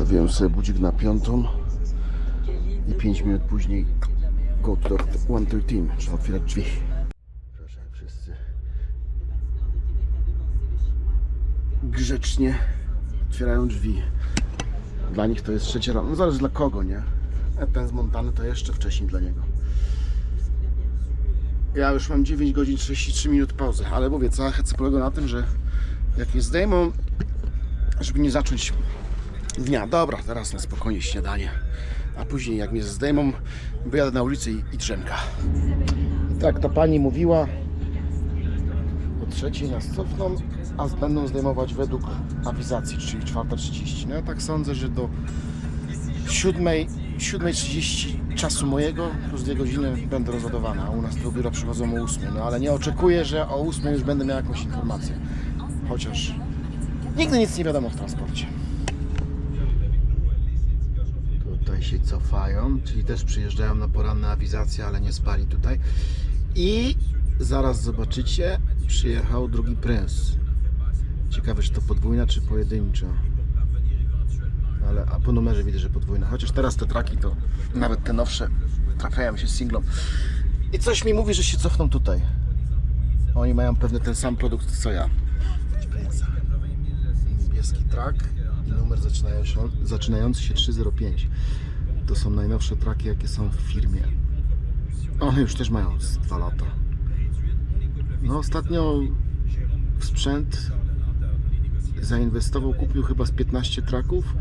Ustawiłem sobie budzik na piątą i 5 minut później go to 113, trzeba otwierać drzwi. Proszę, wszyscy grzecznie otwierają drzwi. Dla nich to jest trzecia rano. No zależy dla kogo, nie? A ten zmontany to jeszcze wcześniej dla niego. Ja już mam 9 godzin 33 minut pauzy, ale mówię, cała heca polega na tym, że jak je zdejmą, żeby nie zacząć dnia. Dobra, teraz na spokojnie śniadanie. A później jak mnie zdejmą, wyjadę na ulicę i, i drzemka. Tak ta pani mówiła, o trzeciej nas cofną, a będą zdejmować według awizacji, czyli 4.30. No ja tak sądzę, że do 7.00 7.30 czasu mojego plus 2 godziny będę rozładowana, a u nas to biuro przychodzą o 8. No ale nie oczekuję, że o 8 już będę miał jakąś informację. Chociaż nigdy nic nie wiadomo w transporcie. Tutaj się cofają, czyli też przyjeżdżają na poranne awizacje, ale nie spali tutaj. I zaraz zobaczycie, przyjechał drugi prens. Ciekawe, czy to podwójna, czy pojedyncza. Ale a po numerze widzę, że podwójna. Chociaż teraz te traki to nawet te nowsze trafiają się z singlą. I coś mi mówi, że się cofną tutaj. Oni mają pewnie ten sam produkt co ja. Niebieski trak i numer zaczynający się 305. To są najnowsze traki, jakie są w firmie. One już też mają z 2 lata. No ostatnio w sprzęt zainwestował, kupił chyba z 15 traków,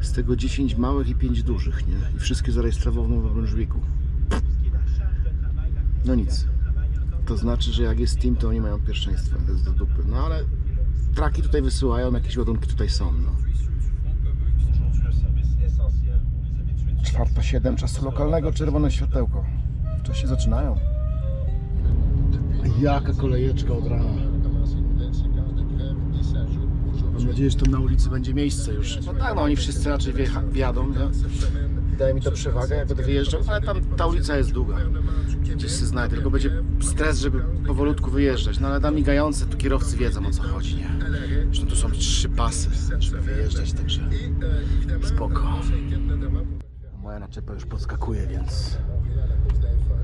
z tego 10 małych i 5 dużych, nie? I wszystkie zarejestrował w Nowym Brunswicku. No nic. To znaczy, że jak jest team, to oni mają pierwszeństwo. To jest do dupy. No ale traki tutaj wysyłają, jakieś ładunki tutaj są, no. Czwarta siedem czasu lokalnego, czerwone światełko. Wcześniej zaczynają. Jaka kolejeczka od rana. Mam nadzieję, że tam na ulicy będzie miejsce już. No tak, no oni wszyscy raczej wjadą, nie? Daje mi to przewagę, jak będę wyjeżdżał, ale tam ta ulica jest długa. Gdzieś się znajdę, tylko będzie stres, żeby powolutku wyjeżdżać. No ale tam migające, tu kierowcy wiedzą o co chodzi, nie? Zresztą tu są trzy pasy, żeby wyjeżdżać, także spoko. Moja naczepa już podskakuje, więc,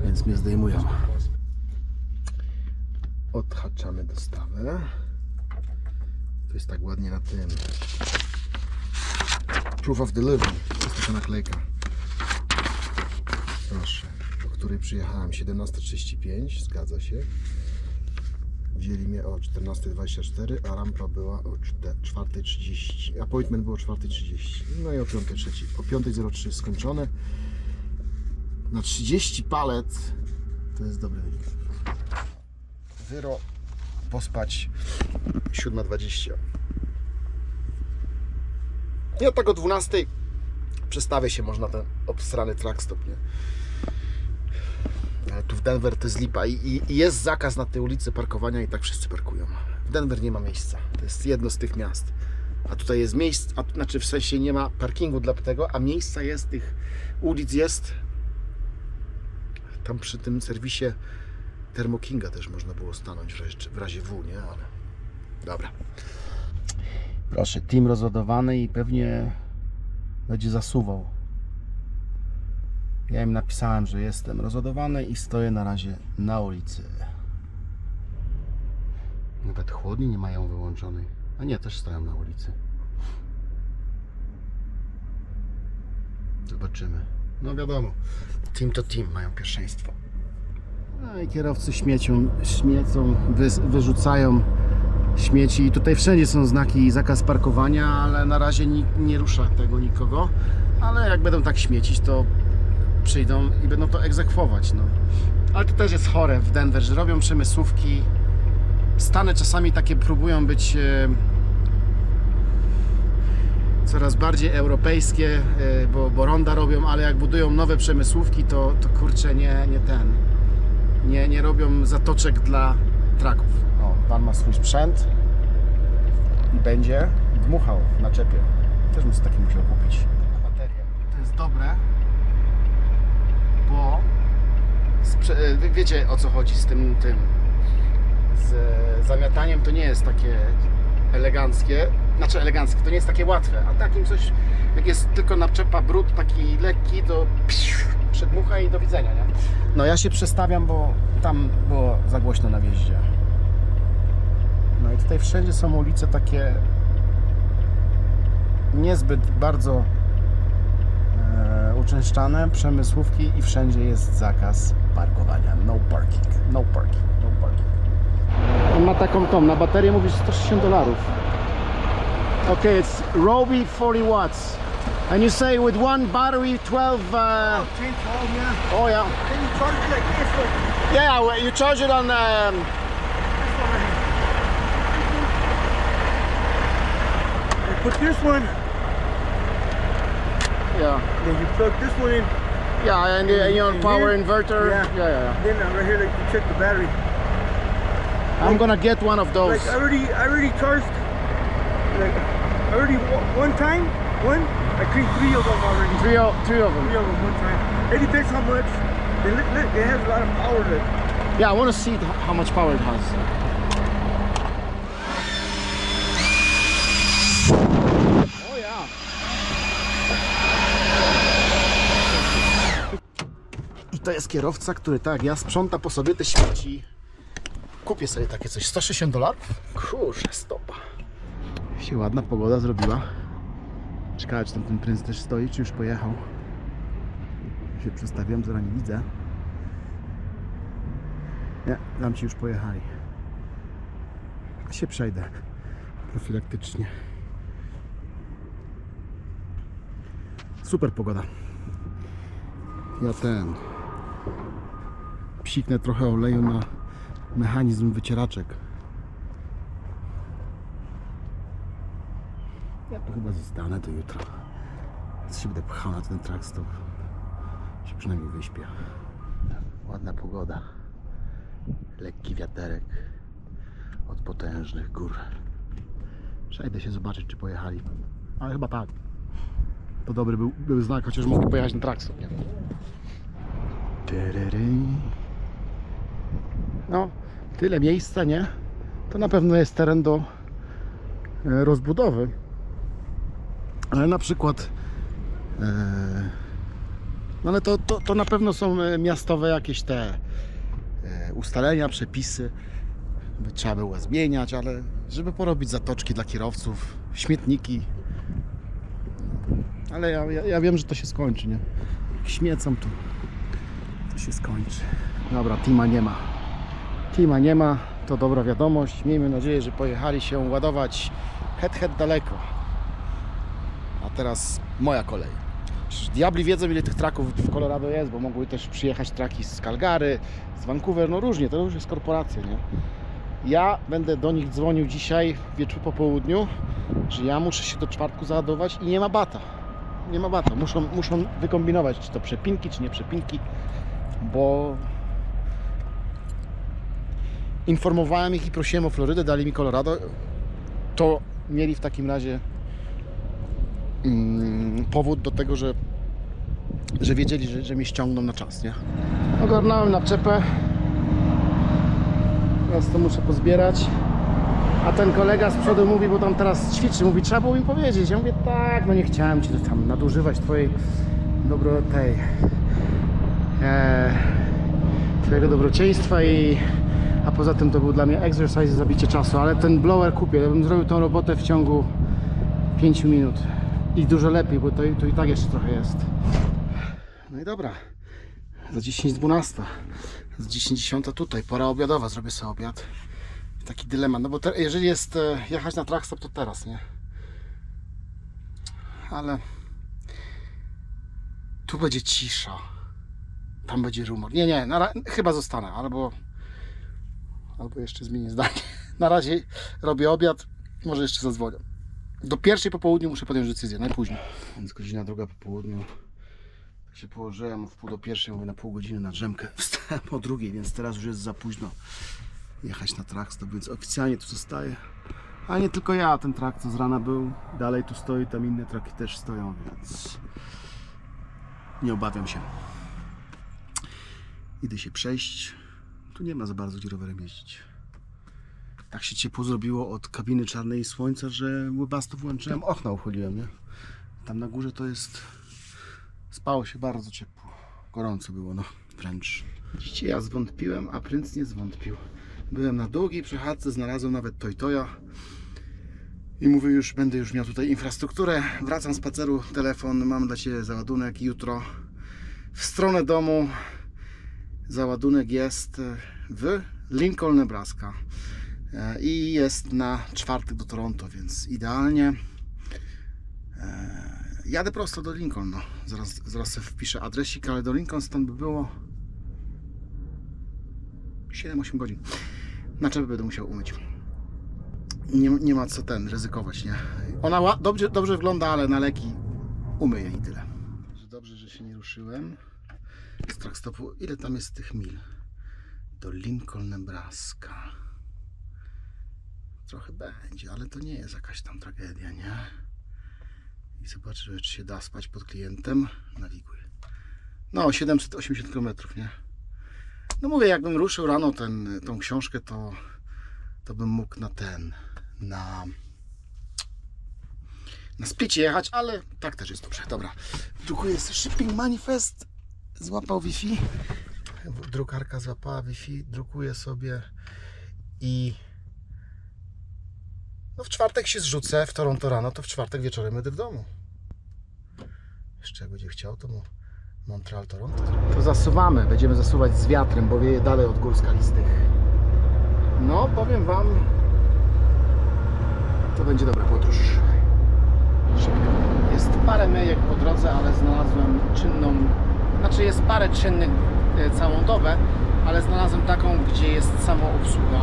więc mnie zdejmują. Odhaczamy dostawę. To jest tak ładnie na tym. Proof of delivery. To jest taka naklejka. Proszę. O której przyjechałem 17.35. Zgadza się. Wzięli mnie o 14.24, a rampa była o 4.30. Appointment było o 4.30. No i o 5.03. O 5.03 skończone. Na 30 palet to jest dobry wynik. Wyro pospać 7.20. I od tego 12 przestawię się można ten obstrany track stop, nie? Tu w Denver to jest lipa I, i, jest zakaz na tej ulicy parkowania i tak wszyscy parkują. W Denver nie ma miejsca. To jest jedno z tych miast. A tutaj jest miejsce, a, znaczy w sensie nie ma parkingu dla tego, a miejsca jest, tych ulic jest. Tam przy tym serwisie Thermo Kinga też można było stanąć w razie, w razie W, nie? Ale dobra. Proszę, team rozładowany i pewnie będzie zasuwał. Ja im napisałem, że jestem rozładowany i stoję na razie na ulicy. Nawet chłodni nie mają wyłączonej. A nie, też stoją na ulicy. Zobaczymy. No wiadomo, team to team mają pierwszeństwo. No i kierowcy śmiecią, śmiecą, wy, wyrzucają śmieci. I tutaj wszędzie są znaki zakaz parkowania, ale na razie nikt nie rusza tego nikogo. Ale jak będą tak śmiecić, to przyjdą i będą to egzekwować. No. Ale to też jest chore w Denver, że robią przemysłówki. Stany czasami takie próbują być e, coraz bardziej europejskie, e, bo, bo ronda robią, ale jak budują nowe przemysłówki, to, to kurczę nie, nie ten. Nie, nie robią zatoczek dla traków. O, pan ma swój sprzęt i będzie dmuchał w naczepie. Też bym sobie taki musiał kupić. Baterię. To jest dobre, bo e, wiecie o co chodzi z tym, tym z zamiataniem to nie jest takie eleganckie, znaczy eleganckie, to nie jest takie łatwe, a takim coś Jak jest tylko naczepa brud taki lekki, to przedmucha i do widzenia, nie? No ja się przestawiam, bo tam było za głośno na wjeździe. No i tutaj wszędzie są ulice takie niezbyt bardzo uczęszczane, przemysłówki i wszędzie jest zakaz parkowania. No parking, no parking, no parking. On ma taką tą, na baterię mówisz 160 dolarów. Okay, it's Robi 40 watts. And you say with one battery 12 uh, 10, 12, yeah. oh yeah. Then you charge it like this one. Yeah, you charge it on um, This one put this one, yeah. then you plug this one in. Yeah, and, uh, you on And power here? inverter. Yeah. yeah, yeah. Then uh, right here, like you check the battery. I'm gonna get one of those. Like I already, I already charged. Like I already one time, one. I cleaned three of them already. Three, three of them. Three of them one time. It depends how much. It, it has a lot of power it. Yeah, I want to see how much power it has. To jest kierowca, który tak ja sprząta po sobie te śmieci. Kupię sobie takie coś. 160 dolarów? Kurze, stopa. Się ładna pogoda zrobiła. Ciekawe, czy tam ten prync też stoi, czy już pojechał. Się przestawiłem, zaraz nie widzę. Nie, tam ci już pojechali. Się przejdę profilaktycznie. Super pogoda. Ja ten. Psiknę trochę oleju na mechanizm wycieraczek. Ja to chyba zostanę do jutra. Się będę pchał na ten trakt, to się przynajmniej wyśpię. Ładna pogoda lekki wiaterek od potężnych gór. Przejdę się zobaczyć, czy pojechali. Ale chyba tak. To dobry był, był znak, chociaż mogli pojechać na traksu. Nie? No, tyle miejsca, nie? To na pewno jest teren do e, rozbudowy. Ale na przykład e, no ale to, to, to na pewno są e, miastowe jakieś te ustalenia, przepisy. By Trzeba było zmieniać, ale żeby porobić zatoczki dla kierowców, śmietniki. Ale ja, ja, ja wiem, że to się skończy, nie? Jak śmiecą, to, to się skończy. Dobra, Tima nie ma. Tima nie ma, to dobra wiadomość. Miejmy nadzieję, że pojechali się ładować head head daleko. A teraz moja kolej. Diabli wiedzą ile tych traków w Colorado jest, bo mogły też przyjechać traki z Calgary, z Vancouver, no różnie, to już jest korporacja, nie? Ja będę do nich dzwonił dzisiaj wieczór po południu, że ja muszę się do czwartku załadować i nie ma bata. Nie ma bata. Muszą, muszą wykombinować, czy to przepinki, czy nie przepinki, bo informowałem ich i prosiłem o Florydę, dali mi Colorado. To mieli w takim razie mm, powód do tego, że, że wiedzieli, że, że mnie ściągną na czas, nie? Ogarnąłem naczepę. Teraz to muszę pozbierać. A ten kolega z przodu mówi, bo tam teraz ćwiczy, mówi, trzeba było mi powiedzieć. Ja mówię, tak, no nie chciałem ci tam nadużywać twojej dobro e, twojego dobrodziejstwa i a poza tym to był dla mnie exercise zabicie czasu, ale ten blower kupię, ja bym zrobił tą robotę w ciągu 5 minut i dużo lepiej, bo to, to i tak jeszcze trochę jest. No i dobra, za 10.12, za 10.10 tutaj, pora obiadowa, zrobię sobie obiad. Taki dylemat, no bo te, jeżeli jest e, jechać na trackstop, to teraz, nie? Ale tu będzie cisza, tam będzie rumor. Nie, nie, na, chyba zostanę, albo albo jeszcze zmienię zdanie. Na razie robię obiad, może jeszcze zadzwonię. Do pierwszej po południu muszę podjąć decyzję, najpóźniej. Więc godzina druga po południu. Tak się położyłem w pół do pierwszej, mówię na pół godziny na drzemkę. Wstałem o drugiej, więc teraz już jest za późno jechać na trackstop, więc oficjalnie tu zostaję. A nie tylko ja, ten trakt co z rana był, dalej tu stoi, tam inne traki też stoją, więc nie obawiam się. Idę się przejść. Tu nie ma za bardzo gdzie rowerem jeździć. Tak się ciepło zrobiło od kabiny czarnej i słońca, że łybasto włączyłem, okna uchyliłem, nie? Tam na górze to jest. Spało się bardzo ciepło. Gorąco było, no wręcz. Widzicie, ja zwątpiłem, a princ nie zwątpił. Byłem na długiej przechadzce, znalazłem nawet Toytoja. I mówię, już będę już miał tutaj infrastrukturę. Wracam z spaceru, telefon, mam dla Ciebie załadunek jutro. W stronę domu załadunek jest w Lincoln, Nebraska. E, I jest na czwartek do Toronto, więc idealnie. E, Jadę prosto do Lincoln. No. Zaraz, zaraz sobie wpiszę adresik, ale do Lincoln stąd by było 7-8 godzin. Naczepę będę musiał umyć. Nie, nie ma co ten ryzykować, nie? Ona dobrze, dobrze wygląda, ale na leki umyję i tyle. Dobrze, że się nie ruszyłem. Z track stopu. Ile tam jest tych mil? Do Lincoln, Nebraska. Trochę będzie, ale to nie jest jakaś tam tragedia, nie? I zobaczę, czy się da spać pod klientem. Nawiguj. No, 780 km, nie? No mówię, jakbym ruszył rano ten, tą książkę, to, to bym mógł na ten, na na splicie jechać, ale tak też jest dobrze. Dobra, drukuję sobie Shipping Manifest, złapał Wi-Fi, drukarka złapała Wi-Fi, drukuję sobie i no w czwartek się zrzucę w Toronto rano, to w czwartek wieczorem będę w domu. Jeszcze jak będzie chciał, to mu Montreal, Toronto. To zasuwamy, będziemy zasuwać z wiatrem, bo wieje dalej od gór skalistych. No, powiem Wam, to będzie dobra podróż. Szybko. Jest parę myjek po drodze, ale znalazłem czynną, znaczy jest parę czynnych e, całą dobę, ale znalazłem taką, gdzie jest samoobsługa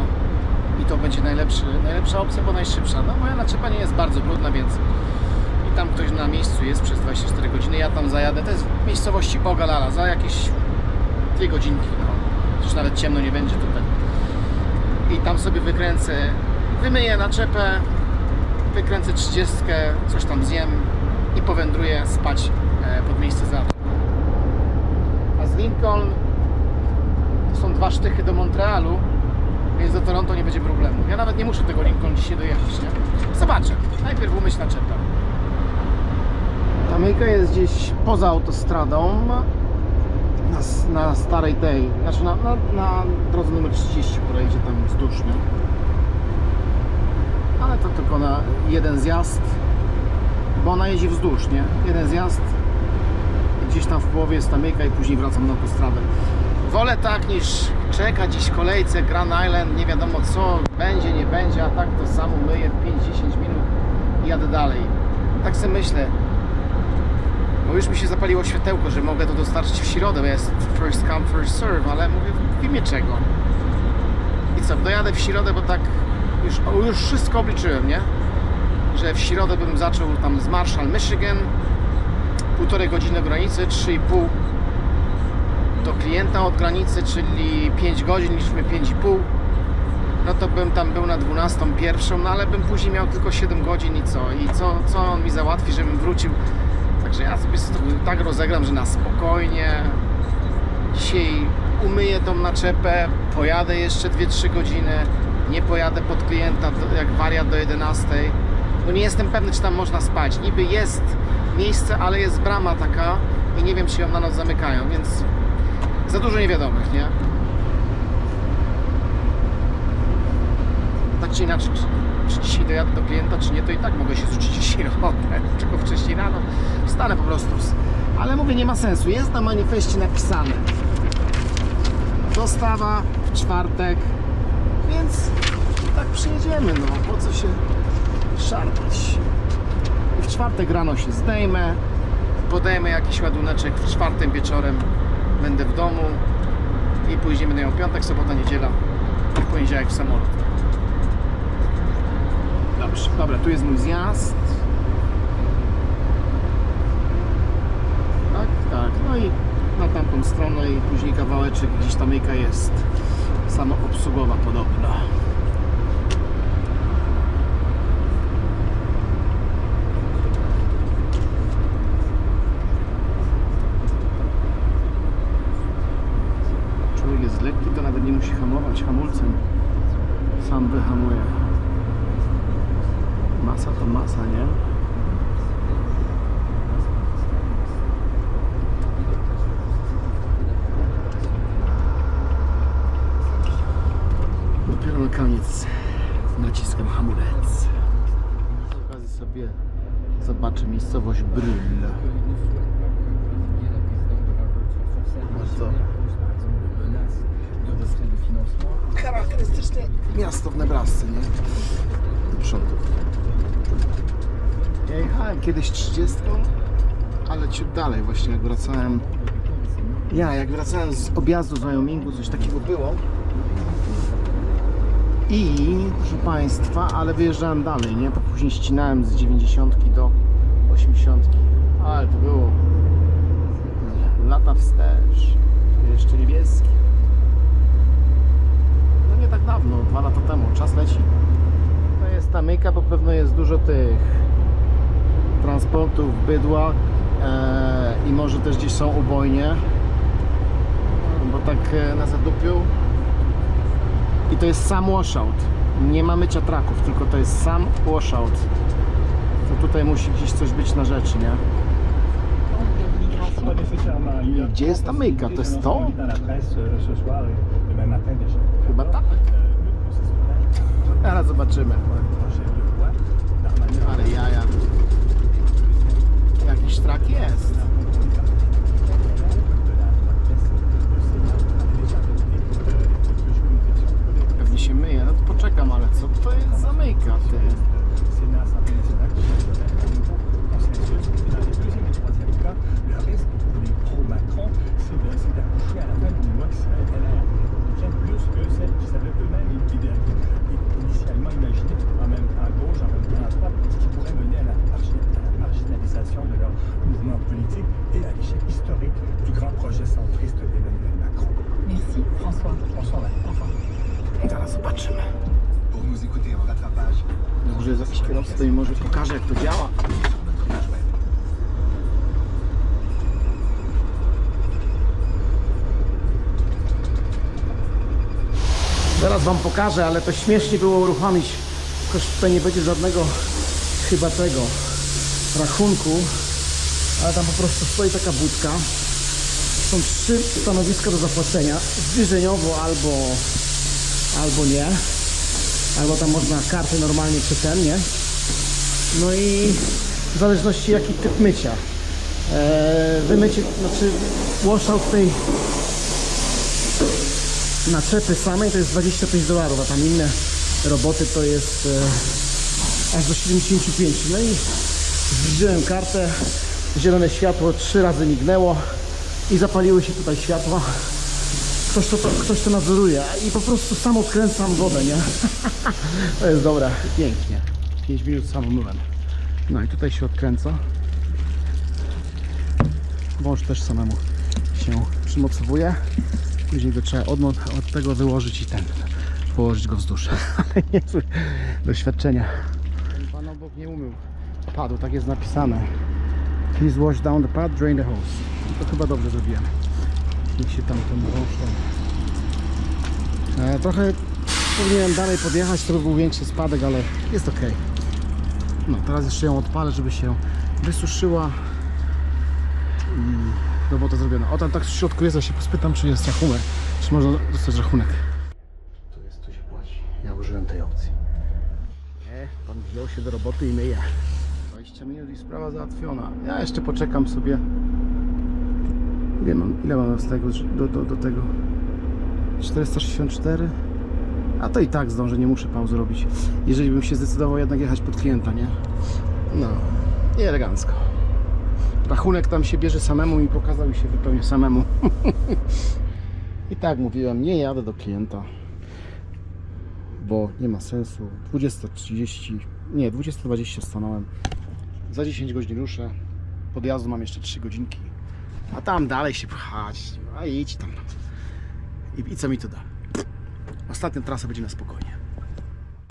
i to będzie najlepszy, najlepsza opcja, bo najszybsza. No moja naczepa nie jest bardzo brudna, więc i tam ktoś na miejscu jest przez 24 godziny, ja tam zajadę, to jest w miejscowości Bogalala, za jakieś 2 godzinki, no. Już nawet ciemno nie będzie tutaj. I tam sobie wykręcę, wymyję naczepę, wykręcę 30, coś tam zjem i powędruję spać e, pod miejsce zawsze. Lincoln to są dwa sztychy do Montrealu, więc do Toronto nie będzie problemu. Ja nawet nie muszę tego Lincoln dzisiaj dojechać, nie? Zobaczę. Najpierw umyć naczepę. Ta myjka jest gdzieś poza autostradą, na, na starej tej, znaczy na, na, na drodze numer 30, która idzie tam wzdłuż, nie? ale to tylko na jeden zjazd, bo ona jeździ wzdłuż, nie? Jeden zjazd, gdzieś tam w połowie jest ta myjka i później wracam na autostradę. Wolę tak niż czekać gdzieś w kolejce Grand Island, nie wiadomo co będzie, nie będzie, a tak to samo myję w 5-10 minut i jadę dalej. Tak sobie myślę, bo już mi się zapaliło światełko, że mogę to dostarczyć w środę, bo jest first come, first serve, ale mówię w imię czego. I co, dojadę w środę, bo tak już, już wszystko obliczyłem, nie? Że w środę bym zaczął tam z Marshall, Michigan, półtorej godziny granicy, 3,5 do klienta od granicy, czyli 5 godzin, liczmy 5,5 no to bym tam był na 12, pierwszą, no ale bym później miał tylko 7 godzin i co? I co, co on mi załatwi, żebym wrócił? Także ja sobie tak rozegram, że na spokojnie dzisiaj umyję tą naczepę, pojadę jeszcze 2-3 godziny, nie pojadę pod klienta jak wariat do 11. No nie jestem pewny, czy tam można spać. Niby jest miejsce, ale jest brama taka i nie wiem, czy ją na noc zamykają, więc za dużo niewiadomych, nie? Tak czy inaczej, czy, czy dzisiaj dojadę do klienta, czy nie, to i tak mogę się zrzucić w środę, tylko wcześniej rano. Wstanę po prostu. Ale mówię, nie ma sensu. Jest na manifestie napisane. Dostawa w czwartek, więc tak przyjedziemy, no. Po co się szarpać? W czwartek rano się zdejmę, podejmę jakiś ładuneczek, w czwartek wieczorem będę w domu i później będę miał piątek, sobota, niedziela i poniedziałek w samolot. Dobrze, dobra, tu jest mój zjazd. Tak, tak, no i na tamtą stronę i później kawałeczek, gdzieś ta myjka jest samoobsługowa podobno. hamować hamulcem. Sam wyhamuje. Masa to masa, nie? Dopiero na koniec naciskam hamulec. Z okazji sobie zobaczę miejscowość Bryl. Bardzo charakterystyczne miasto w Nebrasce, nie? Do przodu. Ja jechałem kiedyś 30, ale ciut dalej właśnie jak wracałem. Ja jak wracałem z objazdu z Wyomingu, coś takiego było. I proszę Państwa, ale wyjeżdżałem dalej, nie? Bo później ścinałem z 90 do 80. Ale to było lata wstecz. Jeszcze niebieski. Dawno, dwa lata temu. Czas leci. To jest ta myjka, bo pewno jest dużo tych transportów, bydła e, i może też gdzieś są ubojnie. Bo tak e, na zadupiu i to jest sam washout. Nie ma mycia traków, tylko to jest sam washout. To tutaj musi gdzieś coś być na rzeczy, nie? Gdzie jest ta myjka? To jest to? Chyba tak. Teraz zobaczymy. Ale jaja. Jakiś trak jest. Może pokaże jak to działa. Zaraz Wam pokażę, ale to śmiesznie było uruchomić. Tylko tutaj nie będzie żadnego chyba tego rachunku. Ale tam po prostu stoi taka budka. Są trzy stanowiska do zapłacenia. Zbliżeniowo albo, albo nie. Albo tam można kartę normalnie czy nie? No i w zależności jaki typ mycia. Eee, wymycie, znaczy washout tej naczepy samej to jest 25 dolarów, a tam inne roboty to jest e, aż do 75. No i zbliżyłem kartę, zielone światło trzy razy mignęło i zapaliły się tutaj światła. Ktoś to, to, ktoś to nadzoruje i po prostu sam odkręcam wodę, nie? to jest dobre, pięknie. 5 minut sam myłem. No i tutaj się odkręca. Wąż też samemu się przymocowuje. Później go trzeba od, od tego wyłożyć i ten, położyć go wzdłuż. Ale niezłe doświadczenia. Pan obok nie umył padu, tak jest napisane. Please wash down the pad, drain the hose. To chyba dobrze zrobiłem. Niech się tam ten wąż tam... E, trochę powinienem dalej podjechać, to by był większy spadek, ale jest ok. No, teraz jeszcze ją odpalę, żeby się wysuszyła i robota zrobiona. O, tam tak w środku jest, ja się pospytam, czy jest rachunek, czy można dostać rachunek. Tu jest, tu się płaci. Ja użyłem tej opcji. Nie, pan wziął się do roboty i myje. 20 minut i sprawa załatwiona. Ja jeszcze poczekam sobie. Ile mam, ile mam z tego, do, do, do tego? 464? A to i tak zdążę, nie muszę pauzy robić. Jeżeli bym się zdecydował jednak jechać pod klienta, nie? No, i elegancko. Rachunek tam się bierze samemu i pokazał i się wypełnia samemu. I tak mówiłem, nie jadę do klienta, bo nie ma sensu. 20.30, nie, 20.20 stanąłem. Za 10 godzin ruszę. Podjazdu mam jeszcze 3 godzinki. A tam dalej się pchać. A idź tam. I, I co mi to da? Ostatnia trasa będzie na spokojnie.